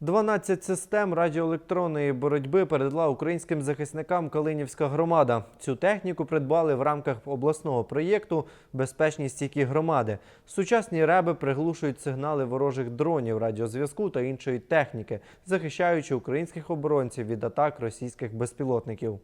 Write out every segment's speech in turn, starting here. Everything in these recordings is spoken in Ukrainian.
12 систем радіоелектронної боротьби передала українським захисникам Калинівська громада. Цю техніку придбали в рамках обласного проєкту Безпечні стійкі громади. Сучасні реби приглушують сигнали ворожих дронів, радіозв'язку та іншої техніки, захищаючи українських оборонців від атак російських безпілотників.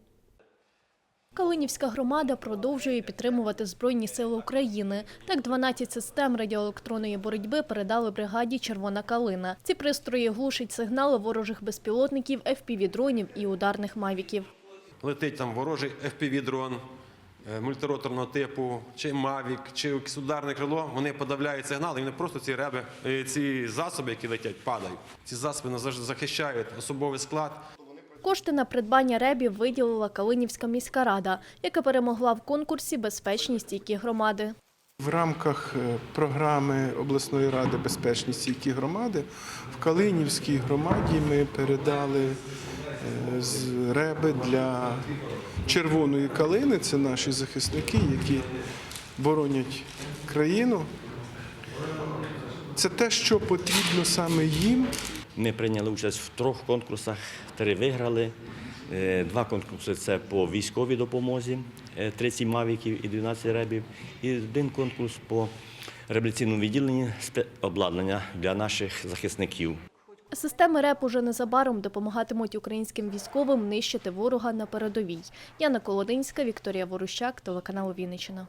Калинівська громада продовжує підтримувати Збройні сили України. Так, 12 систем радіоелектронної боротьби передали бригаді Червона калина. Ці пристрої глушать сигнали ворожих безпілотників, FPV-дронів і ударних мавіків. летить там ворожий FPV-дрон е, мультироторного типу, чи Mavic, чи якесь ударне крило, вони подавляють сигнал, і вони просто ці реби, е, ці засоби, які летять, падають. Ці засоби захищають особовий склад. Кошти на придбання ребів виділила Калинівська міська рада, яка перемогла в конкурсі «Безпечні стійкі громади». В рамках е, програми обласної ради безпечні стійкі громади в Калинівській громаді ми передали е, з реби для червоної калини. Це наші захисники, які боронять країну. Це те, що потрібно саме їм. Ми прийняли участь в трьох конкурсах, три виграли. Е, Два конкурси це по військовій допомозі, е, 30 мавіків і 12 ребів. І один конкурс по реабілітаційному відділенні обладнання для наших захисників. Системи РЕП уже незабаром допомагатимуть українським військовим нищити ворога на передовій. Яна Колодинська, Вікторія Ворущак, телеканал Вінниччина.